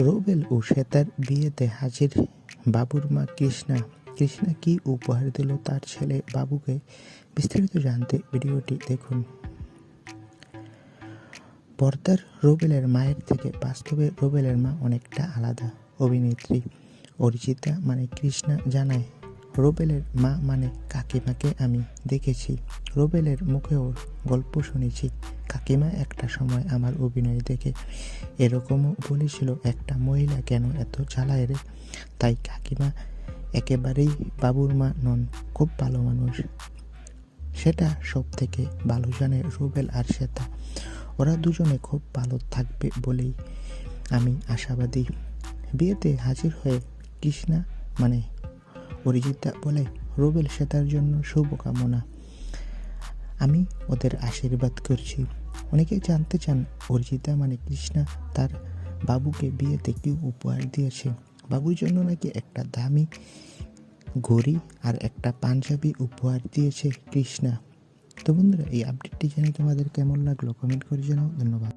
রুবেল ও শ্বেতার বিয়েতে হাজির। বাবুর মা কৃষ্ণা। কৃষ্ণা কি উপহার দিল তার ছেলে বাবুকে? বিস্তারিত জানতে ভিডিওটি দেখুন। পর্দার রুবেলের মায়ের থেকে বাস্তবে রুবেলের মা অনেকটা আলাদা। অভিনেত্রী অরিজিতা মানে কৃষ্ণা জানায়, রুবেলের মা মানে কাকিমাকে আমি দেখেছি। রুবেলের মুখেও গল্প শুনেছি। কাকিমা একটা সময় আমার অভিনয় দেখে এরকমও বলেছিল একটা মহিলা কেন এত চালায় রে? তাই কাকিমা একেবারেই বাবুর মা নন, খুব ভালো মানুষ। সেটা সব থেকে ভালো জানে রুবেল আর শ্বেতা। ওরা দুজনে খুব ভালো থাকবে বলেই আমি আশাবাদী। বিয়েতে হাজির হয়ে কৃষ্ণা মানে অরিজিতা বলে, রুবেল, শ্বেতার জন্য শুভকামনা। আমি ওদের আশীর্বাদ করছি। অনেকে জানতে চান, অরিজিতা মানে কৃষ্ণা, তার বাবুকে বিয়েতে কি উপহার দিয়েছে। বাবুর জন্য নাকি একটা দামি ঘড়ি আর একটা পাঞ্জাবি উপহার দিয়েছে কৃষ্ণা। তো বন্ধুরা, এই আপডেটটি জেনে তোমাদের কেমন লাগল? কমেন্ট করে জানাও। ধন্যবাদ।